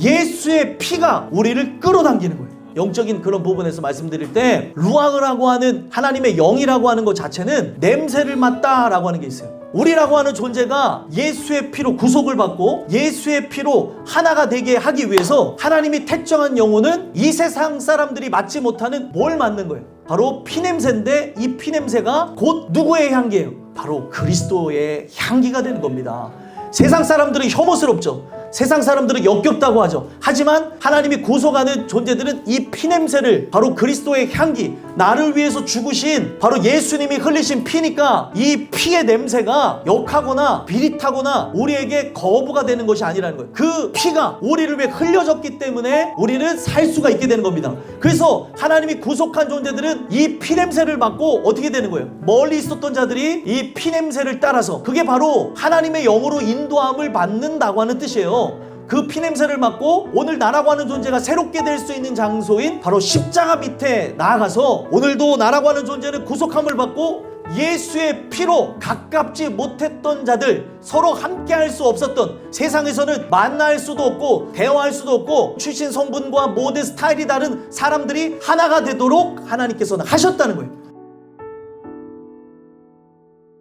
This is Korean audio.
예수의 피가 우리를 끌어당기는 거예요. 영적인 그런 부분에서 말씀드릴 때 루앙이라고 하는 하나님의 영이라고 하는 것 자체는 냄새를 맡다라고 하는 게 있어요. 우리라고 하는 존재가 예수의 피로 구속을 받고 예수의 피로 하나가 되게 하기 위해서 하나님이 택정한 영혼은 이 세상 사람들이 맡지 못하는 뭘 맡는 거예요? 바로 피냄새인데 이 피냄새가 곧 누구의 향기예요? 바로 그리스도의 향기가 되는 겁니다. 세상 사람들은 혐오스럽죠. 세상 사람들은 역겹다고 하죠. 하지만 하나님이 구속하는 존재들은 이 피냄새를 바로 그리스도의 향기, 나를 위해서 죽으신 바로 예수님이 흘리신 피니까 이 피의 냄새가 역하거나 비릿하거나 우리에게 거부가 되는 것이 아니라는 거예요. 그 피가 우리를 위해 흘려졌기 때문에 우리는 살 수가 있게 되는 겁니다. 그래서 하나님이 구속한 존재들은 이 피냄새를 맡고 어떻게 되는 거예요? 멀리 있었던 자들이 이 피냄새를 따라서 그게 바로 하나님의 영으로 인도함을 받는다고 하는 뜻이에 요. 그 피냄새를 맡고 오늘 나라고 하는 존재가 새롭게 될 수 있는 장소인 바로 십자가 밑에 나아가서 오늘도 나라고 하는 존재는 구속함을 받고 예수의 피로 가깝지 못했던 자들 서로 함께 할 수 없었던 세상에서는 만날 수도 없고 대화할 수도 없고 출신 성분과 모든 스타일이 다른 사람들이 하나가 되도록 하나님께서는 하셨다는 거예요.